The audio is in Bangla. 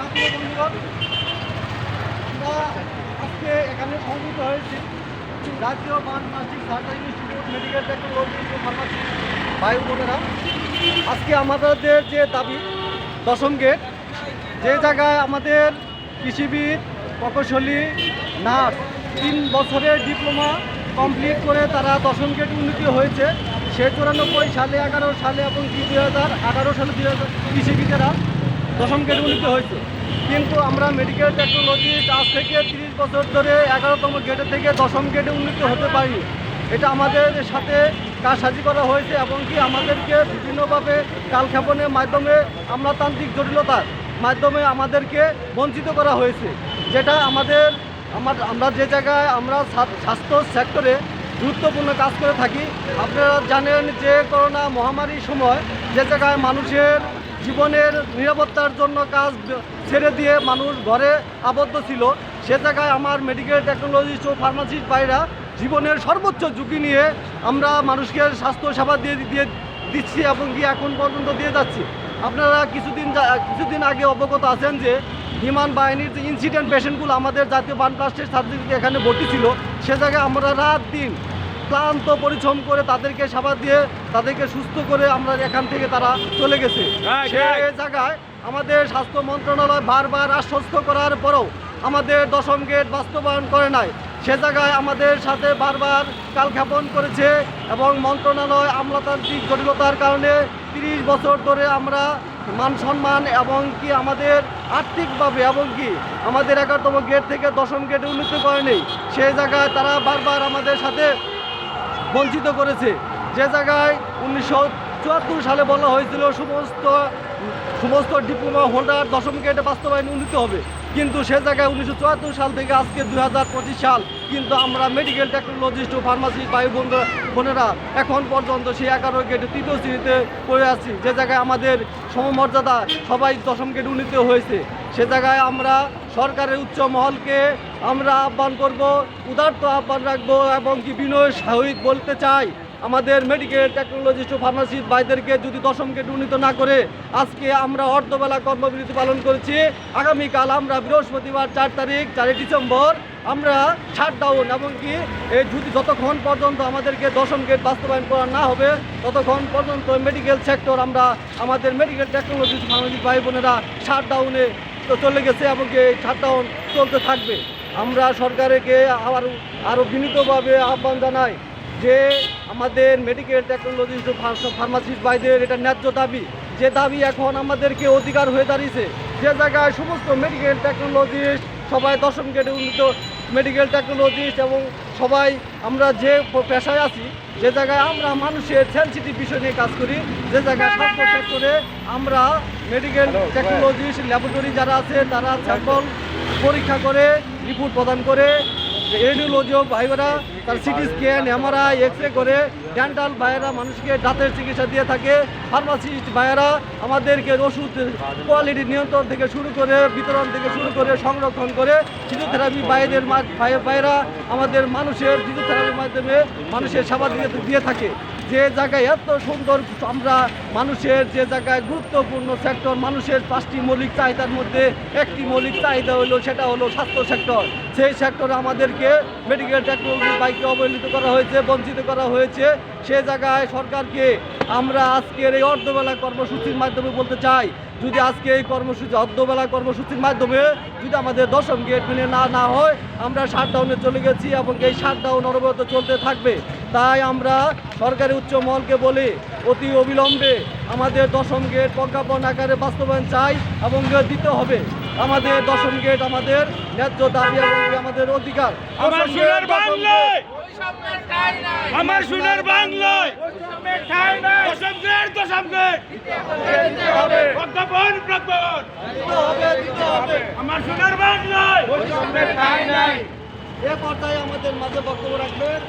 ছাত্র বন্ধুগণ আজকে এখানে সমবেত হয়েছি। জাতীয় মান মানসিক surgery institute medical technology pharmacy বায়ু বোনেরা। আজকে আমাদের যে দাবি, দশম গেট যে জায়গায় আমাদের কৃষিবিদ, প্রকৌশলী, নার্স তিন বছরের ডিপ্লোমা কমপ্লিট করে তারা দশম গেট উন্নতি হয়েছে, সে চুরানব্বই সালে, এগারো সালে এবং দুই হাজার আঠারো সালে দুই হাজার কৃষিবিদেরা দশম গেট উন্নীত হয়েছে। কিন্তু আমরা মেডিকেল টেকনোলজিস্ট আজ থেকে তিরিশ বছর ধরে এগারোতম গেটে থেকে দশম গেটে উন্নীত হতে পারি এটা আমাদের সাথে কারসাজি করা হয়েছে এবং কি আমাদেরকে বিভিন্নভাবে কালক্ষেপণের মাধ্যমে আমলাতান্ত্রিক জটিলতার মাধ্যমে আমাদেরকে বঞ্চিত করা হয়েছে। যেটা আমাদের, আমার, আমরা যে জায়গায় আমরা স্বাস্থ্য সেক্টরে গুরুত্বপূর্ণ কাজ করে থাকি, আপনারা জানেন যে করোনা মহামারীর সময় যে জায়গায় মানুষের জীবনের নিরাপত্তার জন্য কাজ ছেড়ে দিয়ে মানুষ ঘরে আবদ্ধ ছিল, সে জায়গায় আমার মেডিকেল টেকনোলজিস্ট ও ফার্মাসিস্ট ভাইরা জীবনের সর্বোচ্চ ঝুঁকি নিয়ে আমরা মানুষকে স্বাস্থ্য সেবা দিয়ে দিয়ে দিচ্ছি এবং কি এখন পর্যন্ত দিয়ে যাচ্ছি। আপনারা কিছুদিন কিছুদিন আগে অবগত আছেন যে বিমান বাহিনীর যে ইনসিডেন্ট পেশেন্টগুলো আমাদের জাতীয় বান প্লাস্টের সার্জারিতে এখানে ভর্তি ছিল, সে জায়গায় আমরা রাত দিন ক্লান্ত পরিশ্রম করে তাদেরকে সেবা দিয়ে তাদেরকে সুস্থ করে আমরা এখান থেকে তারা চলে গেছে। Right, সে জায়গায় আমাদের স্বাস্থ্য মন্ত্রণালয় বারবার আশ্বস্ত করার পরেও আমাদের দশম গেট বাস্তবায়ন করে নাই। সে জায়গায় আমাদের সাথে বারবার কালক্ষেপণ করেছে এবং মন্ত্রণালয় আমলাতান্ত্রিক জটিলতার কারণে তিরিশ বছর ধরে আমরা মান সম্মান এবং কি আমাদের আর্থিকভাবে এবং কি আমাদের এগারোতম গেট থেকে দশম গেটে উন্নীত করেনি। সেই জায়গায় তারা বারবার আমাদের সাথে বঞ্চিত করেছে। যে জায়গায় উনিশশো চুয়াত্তর সালে বলা হয়েছিল, সমস্ত সমস্ত ডিপ্লোমা হোল্ডার দশম গেটে বাস্তবায়ন উন্নীত হবে। কিন্তু সে জায়গায় উনিশশো চুয়াত্তর সাল থেকে আজকে দুই হাজার পঁচিশ সাল কিন্তু আমরা মেডিকেল টেকনোলজিস্ট ও ফার্মাসিস্ট ভাই বোন- বোনেরা এখন পর্যন্ত সেই এগারো গেটে তৃতীয় শ্রেণীতে পড়ে আছি। যে জায়গায় আমাদের সমমর্যাদা সবাই দশম গেট উন্নীত হয়েছে। সে জায়গায় আমরা সরকারের উচ্চ মহলকে আমরা আহ্বান করব উদার্ত আহ্বান রাখব এবং কি বিনয় সহিত বলতে চাই, আমাদের মেডিকেল টেকনোলজিস্ট ফার্মাসিস্ট ভাইদেরকে যদি দশম উন্নীত না করে, আজকে আমরা অর্ধবেলা কর্মবিরতি পালন করেছি। আগামীকাল আমরা বৃহস্পতিবার চার তারিখ, চারই ডিসেম্বর, আমরা শাটডাউন এমনকি এই যদি যতক্ষণ পর্যন্ত আমাদেরকে দশম গেট বাস্তবায়ন করা না হবে, ততক্ষণ পর্যন্ত মেডিকেল সেক্টর আমরা আমাদের মেডিকেল টেকনোলজিস্ট ফার্মাসিস্ট ভাই বোনেরা শাটডাউনে তো চলে গেছে এবং এই শাটডাউন চলতে থাকবে। আমরা সরকারকে আবার আরও বিনীতভাবে আহ্বান জানাই যে আমাদের মেডিকেল টেকনোলজি ফার্মাসিস্ট ভাইদের এটা ন্যায্য দাবি, যে দাবি এখন আমাদেরকে অধিকার হয়ে দাঁড়িয়েছে। যে জায়গায় সমস্ত মেডিকেল টেকনোলজিস্ট সবাই দশম গেটে উন্নীত মেডিকেল টেকনোলজিস্ট এবং সবাই আমরা যে পেশায় আছি যে জায়গায় আমরা মানুষের সেন্সিটিভ বিষয় নিয়ে কাজ করি যে জায়গায় স্বাস্থ্য সেক্টরে আমরা মেডিকেল টেকনোলজিস্ট ল্যাবরেটরি যারা আছে তারা স্যাম্পল পরীক্ষা করে রিপোর্ট প্রদান করে রেডিওলজিও ভাইবারা তার CT scan MRI X ray করে ডেন্টাল ভাইয়েরা মানুষকে দাঁতের চিকিৎসা দিয়ে থাকে ফার্মাসিস্ট ভাইয়েরা আমাদেরকে ওষুধ কোয়ালিটি নিয়ন্ত্রণ থেকে শুরু করে, বিতরণ থেকে শুরু করে, সংরক্ষণ করে ফিজিওথেরাপি ভাইদের ভাইয়েরা আমাদের মানুষের ফিজিওথেরাপির মাধ্যমে মানুষের সেবা দিয়ে দিয়ে থাকে। যে জায়গায় এত সুন্দর আমরা মানুষের যে জায়গায় গুরুত্বপূর্ণ সেক্টর, মানুষের পাঁচটি মৌলিক চাহিদার মধ্যে একটি মৌলিক চাহিদা হলো, সেটা হলো স্বাস্থ্য সেক্টর। সেই সেক্টরে আমাদেরকে মেডিকেল টেকনোলজি বাইকে অবহেলিত করা হয়েছে, বঞ্চিত করা হয়েছে। সে জায়গায় সরকারকে আমরা আজকের এই অর্ধবেলা কর্মসূচির মাধ্যমে বলতে চাই যদি আজকে এই কর্মসূচি অর্ধবেলা কর্মসূচির মাধ্যমে যদি আমাদের দশম গেট মেনে না না হয় আমরা শাটডাউনে চলে গেছি এবং এই শাটডাউন অনবরত চলতে থাকবে। তাই আমরা সরকারি উচ্চ মহলকে বলি অতি অবিলম্বে আমাদের দশম গেট প্রজ্ঞাপন আকারে বাস্তবায়ন চাই এবং দিতে হবে। আমাদের দশম গেট আমাদের ন্যায্য দাবি এবং আমাদের অধিকার। আমার সোনার বাংলায়! আমার সোনার বাংলায়! দিতে হবে প্রজ্ঞাপন প্রজ্ঞাপন আমার সোনার বাংলায় এ পর্দায় আমাদের মাঝে বক্তব্য রাখবেন।